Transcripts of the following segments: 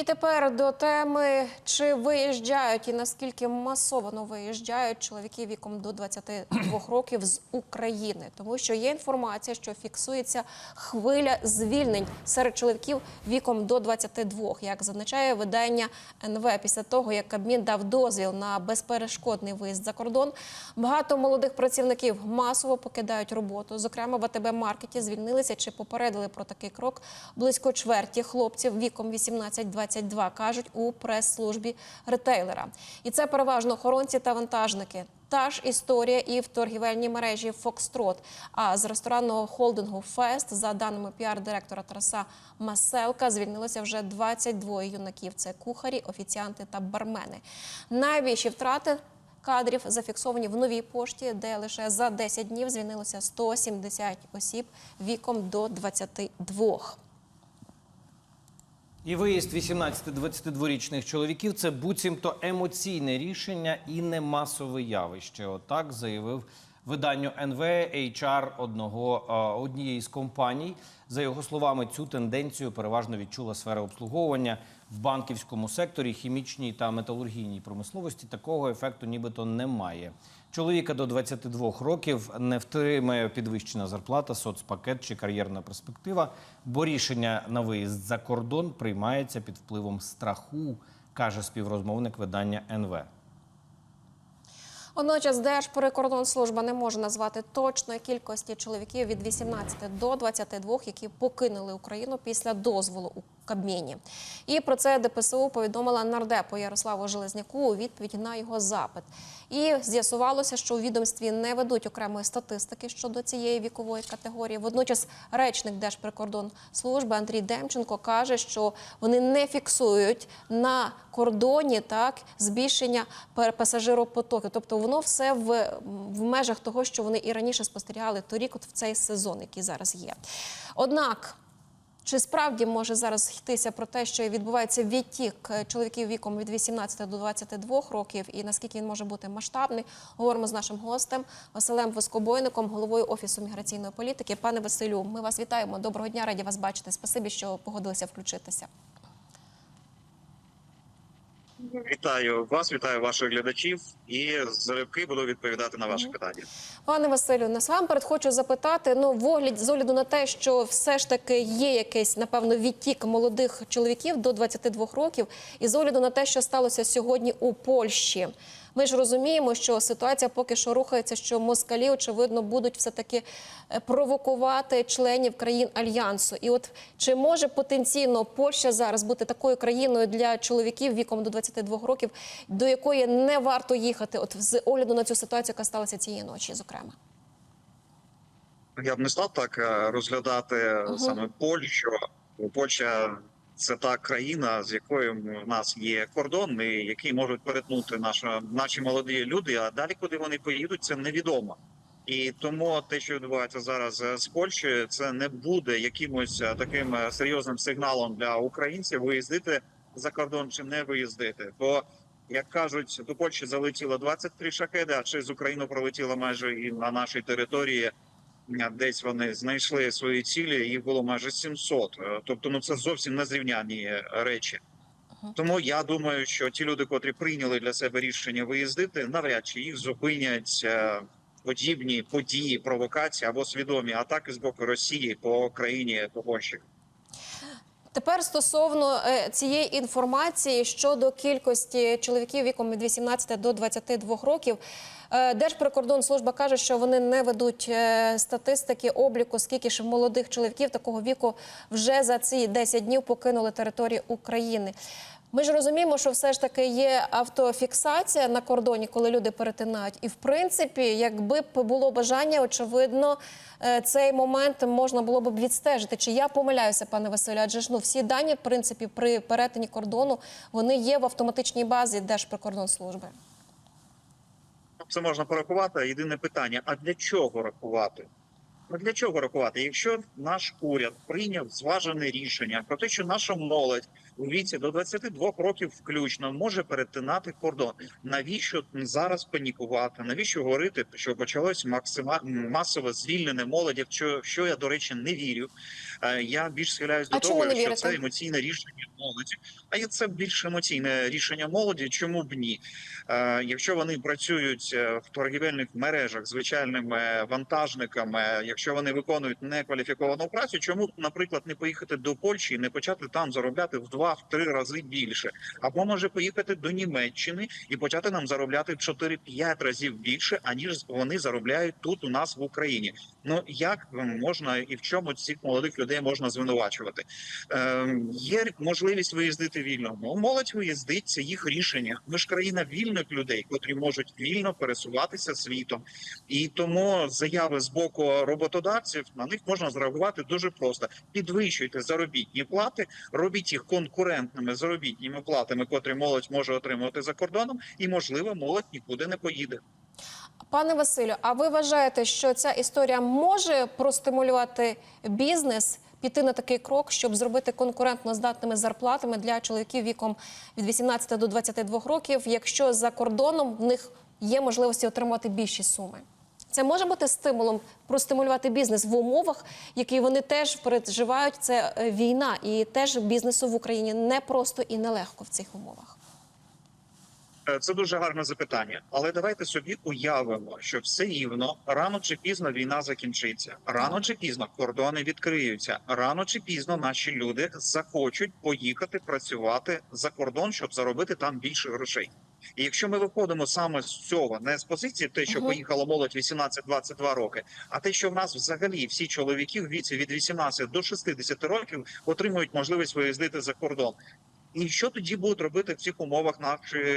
І тепер до теми, чи виїжджають і наскільки масово виїжджають чоловіки віком до 22 років з України, тому що є інформація, що фіксується хвиля звільнень серед чоловіків віком до 22, як зазначає видання НВ після того, як Кабмін дав дозвіл на безперешкодний виїзд за кордон. Багато молодих працівників масово покидають роботу. Зокрема, в АТБ маркеті звільнилися чи попередили про такий крок близько чверті хлопців віком 18-22, кажуть у прес-службі ретейлера. І це переважно охоронці та вантажники. Та ж історія і в торгівельній мережі Фокстрот. А з ресторанного холдингу Фест, за даними піар-директора Тараса Маселка, звільнилося вже 22 юнаків. Це кухарі, офіціанти та бармени. Найбільші втрати кадрів зафіксовані в новій пошті, де лише за 10 днів звільнилося 170 осіб віком до 22. І виїзд 18-22-річних чоловіків це буцімто емоційне рішення і не масове явище. Отак заявив виданню НВ HR одного однієї з компаній. За його словами, цю тенденцію переважно відчула сфера обслуговування в банківському секторі, хімічній та металургійній промисловості. Такого ефекту нібито немає. Чоловіка до 22 років не втримає підвищена зарплата, соцпакет чи кар'єрна перспектива, бо рішення на виїзд за кордон приймається під впливом страху, каже співрозмовник видання НВ. Водночас Держприкордонслужба не може назвати точної кількості чоловіків від 18 до 22, які покинули Україну після дозволу у Кабміні. І про це ДПСУ повідомила нардепу Ярославу Железняку у відповідь на його запит. І з'ясувалося, що у відомстві не ведуть окремої статистики щодо цієї вікової категорії. Водночас речник Держприкордонслужби Андрій Демченко каже, що вони не фіксують на кордоні так збільшення пасажиропотоку. Тобто воно все в, в межах того, що вони і раніше спостерігали торік, от в цей сезон, який зараз є. Однак. Чи справді може зараз йтися про те, що відбувається відтік е, чоловіків віком від 18 до 22 років, і наскільки він може бути масштабний? Говоримо з нашим гостем Василем Воскобойником, головою офісу міграційної політики. Пане Василю, ми вас вітаємо. Доброго дня, раді вас бачити. Спасибі, що погодилися включитися. Вітаю вас, вітаю ваших глядачів і залюбки буду відповідати на ваші питання. Пане Василю, насамперед хочу запитати: ну, в огляд з огляду на те, що все ж таки є якийсь, напевно, відтік молодих чоловіків до 22 років, і з огляду на те, що сталося сьогодні у Польщі. Ми ж розуміємо, що ситуація поки що рухається, що москалі, очевидно, будуть все таки провокувати членів країн альянсу. І от чи може потенційно Польща зараз бути такою країною для чоловіків віком до 22 років, до якої не варто їхати, от з огляду на цю ситуацію, яка сталася цієї ночі, зокрема? Я б не став так е, розглядати саме Польщу. Польща це та країна, з якою в нас є кордон, і який можуть перетнути наша, наші молоді люди. А далі, куди вони поїдуть, це невідомо. І тому те, що відбувається зараз е, з Польщею, це не буде якимось е, таким е, серйозним сигналом для українців виїздити за кордон чи не виїздити. Бо як кажуть, до Польщі залетіло 23 шахеди, а ще з України пролетіло майже і на нашій території. Десь вони знайшли свої цілі, їх було майже 700. Е, Тобто, ну це зовсім незрівняні е, речі. Тому я думаю, що ті люди, котрі прийняли для себе рішення виїздити, навряд чи їх зупинять е, подібні події, провокації або свідомі атаки з боку Росії по країні по Польщі. Тепер стосовно е, цієї інформації щодо кількості чоловіків віком від 18 до 22 років. е, Держприкордонслужба каже, що вони не ведуть е, статистики обліку, скільки ж молодих чоловіків такого віку вже за ці 10 днів покинули територію України. Ми ж розуміємо, що все ж таки є автофіксація на кордоні, коли люди перетинають. І в принципі, якби було бажання, очевидно, е, цей момент можна було б відстежити. Чи я помиляюся, пане Василю? Адже ж ну всі дані, в принципі, при перетині кордону вони є в автоматичній базі Держприкордонслужби. Це можна порахувати. Єдине питання: а для чого рахувати? Ну для чого рахувати? Якщо наш уряд прийняв зважене рішення про те, що наша молодь у віці до 22 років включно може перетинати кордон, навіщо зараз панікувати? Навіщо говорити, що почалось максима... масове звільнене молоді? Що, що я до речі не вірю. Е, Я більш схиляюсь до А того, що вірите? це емоційне рішення молоді. А є це більш емоційне рішення молоді. Чому б ні? Е, якщо вони працюють е, в торгівельних мережах звичайними вантажниками, якщо вони виконують некваліфіковану працю, чому б, наприклад, не поїхати до Польщі і не почати там заробляти в два-три рази більше? Або може поїхати до Німеччини і почати нам заробляти в 4-5 разів більше, аніж вони заробляють тут у нас в Україні. Ну як можна і в чому цих молодих людей можна звинувачувати? Ем, є можливість виїздити вільно. Ну молодь виїздить, це їх рішення. Ми ж країна вільних людей, котрі можуть вільно пересуватися світом, і тому заяви з боку роботодавців на них можна зреагувати дуже просто: підвищуйте заробітні плати, робіть їх конкурентними заробітніми платами, котрі молодь може отримувати за кордоном, і можливо, молодь нікуди не поїде. Пане Василю, а ви вважаєте, що ця історія може простимулювати бізнес піти на такий крок, щоб зробити конкурентно здатними зарплатами для чоловіків віком від 18 до 22 років, якщо за кордоном в них є можливості отримати більші суми? Це може бути стимулом простимулювати бізнес в умовах, які вони теж переживають. Це е, війна, і теж бізнесу в Україні не просто і нелегко в цих умовах. Е, Це дуже гарне запитання, але давайте собі уявимо, що все рівно рано чи пізно війна закінчиться. Рано чи пізно кордони відкриються. Рано чи пізно наші люди захочуть поїхати працювати за кордон, щоб заробити там більше грошей. І якщо ми виходимо саме з цього, не з позиції те, що поїхала молодь 18-22 роки, а те, що в нас взагалі всі чоловіки в віці від 18 до 60 років отримують можливість виїздити за кордон. І що тоді будуть робити в цих умовах наші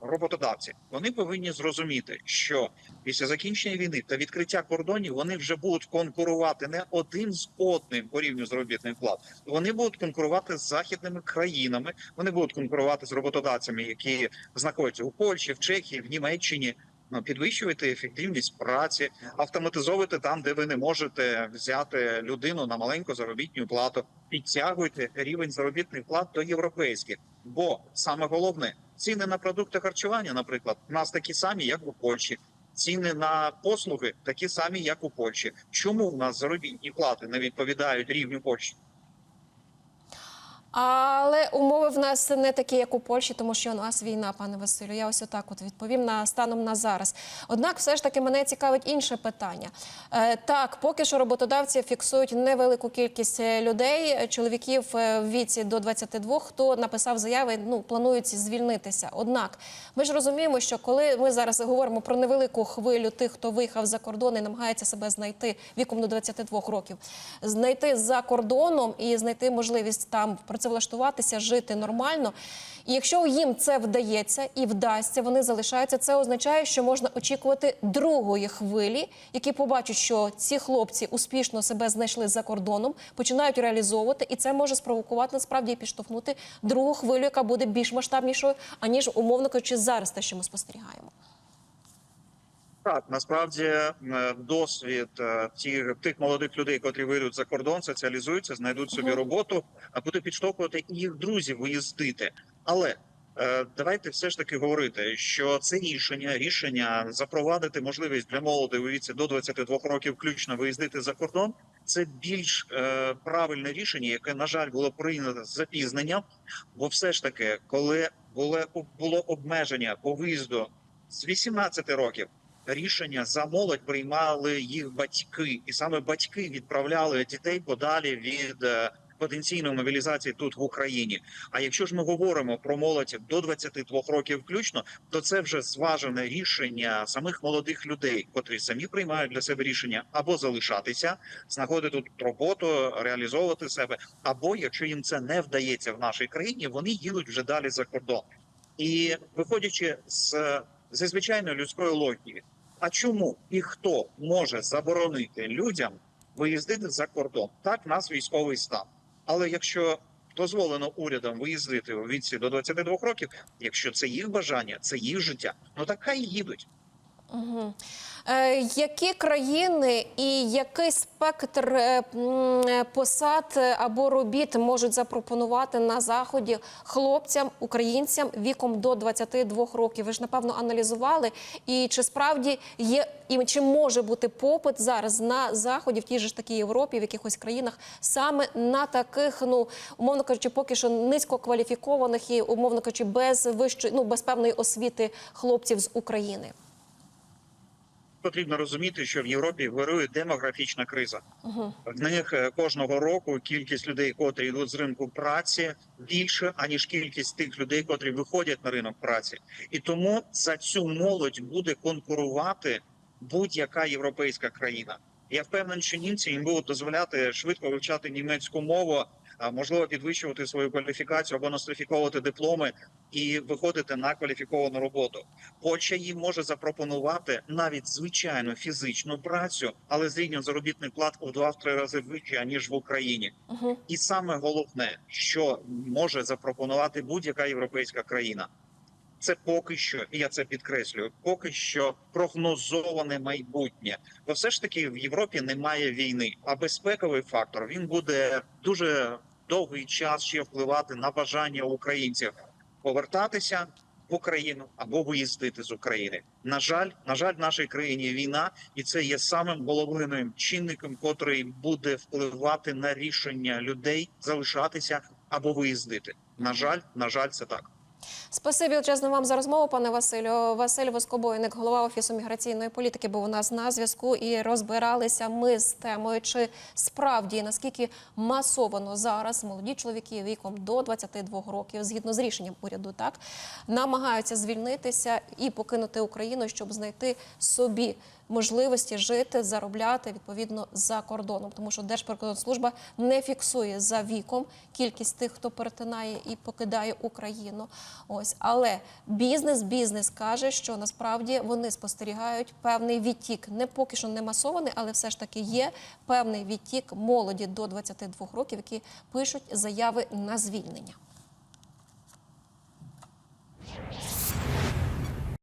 роботодавці? Вони повинні зрозуміти, що після закінчення війни та відкриття кордонів вони вже будуть конкурувати не один з одним по рівню заробітних плат. Вони будуть конкурувати з західними країнами. Вони будуть конкурувати з роботодавцями, які знаходяться у Польщі, в Чехії, в Німеччині. Ну, підвищувати ефективність праці, автоматизовувати там, де ви не можете взяти людину на маленьку заробітну плату. Підтягуйте рівень заробітних плат до європейських. Бо саме головне ціни на продукти харчування, наприклад, у нас такі самі, як у Польщі. Ціни на послуги такі самі, як у Польщі. Чому в нас заробітні плати не відповідають рівню Польщі? Але умови в нас не такі, як у Польщі, тому що у нас війна, пане Василю. Я ось отак от відповім на станом на зараз. Однак, все ж таки мене цікавить інше питання. Е, так, поки що роботодавці фіксують невелику кількість е, людей, е, чоловіків в віці до 22, хто написав заяви, ну планують звільнитися. Однак, ми ж розуміємо, що коли ми зараз говоримо про невелику хвилю тих, хто виїхав за кордон і намагається себе знайти віком до 22 років, знайти за кордоном і знайти можливість там працевлаштуватися, жити нормально. І якщо їм це вдається і вдасться, вони залишаються. Це означає, що можна очікувати другої хвилі, які побачать, що ці хлопці успішно себе знайшли за кордоном, починають реалізовувати, і це може спровокувати насправді і підштовхнути другу хвилю, яка буде більш масштабнішою, аніж умовно кажучи, зараз те, що ми спостерігаємо. Так, насправді е, досвід е, тих, тих молодих людей, котрі вийдуть за кордон, соціалізуються, знайдуть собі роботу, а буде підштовхувати і їх друзів виїздити. Але е, давайте все ж таки говорити, що це рішення, рішення запровадити можливість для молоді у віці до 22 років, включно виїздити за кордон. Це більш е, правильне рішення, яке на жаль було прийнято з запізненням. Бо все ж таки, коли було, було обмеження по виїзду з 18 років рішення за молодь приймали їх батьки, і саме батьки відправляли дітей подалі від е, потенційної мобілізації тут в Україні. А якщо ж ми говоримо про молодь до 22 років включно, то це вже зважене рішення самих молодих людей, котрі самі приймають для себе рішення або залишатися, знаходити тут роботу, реалізовувати себе, або якщо їм це не вдається в нашій країні, вони їдуть вже далі за кордон. І виходячи з зі звичайної людської логіки, а чому і хто може заборонити людям виїздити за кордон? Так, в нас військовий стан. Але якщо дозволено урядом виїздити у віці до 22 років, якщо це їх бажання, це їх життя, ну так хай їдуть. Е, Які країни і який спектр е, е, посад е, або робіт можуть запропонувати на заході хлопцям, українцям віком до 22 років? Ви ж напевно аналізували. І чи справді є і чи може бути попит зараз на заході в тій ж такій Європі, в якихось країнах саме на таких, ну умовно кажучи, поки що низькокваліфікованих і умовно кажучи, без вищої, ну без певної освіти хлопців з України? Потрібно розуміти, що в Європі вирує демографічна криза. В них е, кожного року кількість людей, котрі йдуть з ринку праці, більше аніж кількість тих людей, котрі виходять на ринок праці, і тому за цю молодь буде конкурувати будь-яка європейська країна. Я впевнений, що німці їм будуть дозволяти швидко вивчати німецьку мову, можливо підвищувати свою кваліфікацію або нострифіковувати дипломи і виходити на кваліфіковану роботу. Хоча їм може запропонувати навіть звичайну фізичну працю, але з рівнем заробітних плат у два-три рази вище ніж в Україні. Угу. І саме головне, що може запропонувати будь-яка європейська країна, це поки що, і я це підкреслюю, поки що прогнозоване майбутнє. Бо все ж таки в Європі немає війни, а безпековий фактор він буде дуже довгий час ще впливати на бажання українців повертатися в Україну або виїздити з України. На жаль, на жаль, в нашій країні війна, і це є самим головним чинником, котрий буде впливати на рішення людей залишатися або виїздити. На жаль, на жаль, це так. Спасибі величезно вам за розмову, пане Василю. Василь Воскобойник, голова офісу міграційної політики, був у нас на зв'язку і розбиралися ми з темою, чи справді наскільки масовано зараз молоді чоловіки віком до 22 років, згідно з рішенням уряду, так намагаються звільнитися і покинути Україну, щоб знайти собі можливості жити, заробляти відповідно за кордоном, тому що Держприкордонслужба не фіксує за віком кількість тих, хто перетинає і покидає Україну. Ось але бізнес, бізнес каже, що насправді вони спостерігають певний відтік, не поки що не масований, але все ж таки є певний відтік молоді до 22 років, які пишуть заяви на звільнення.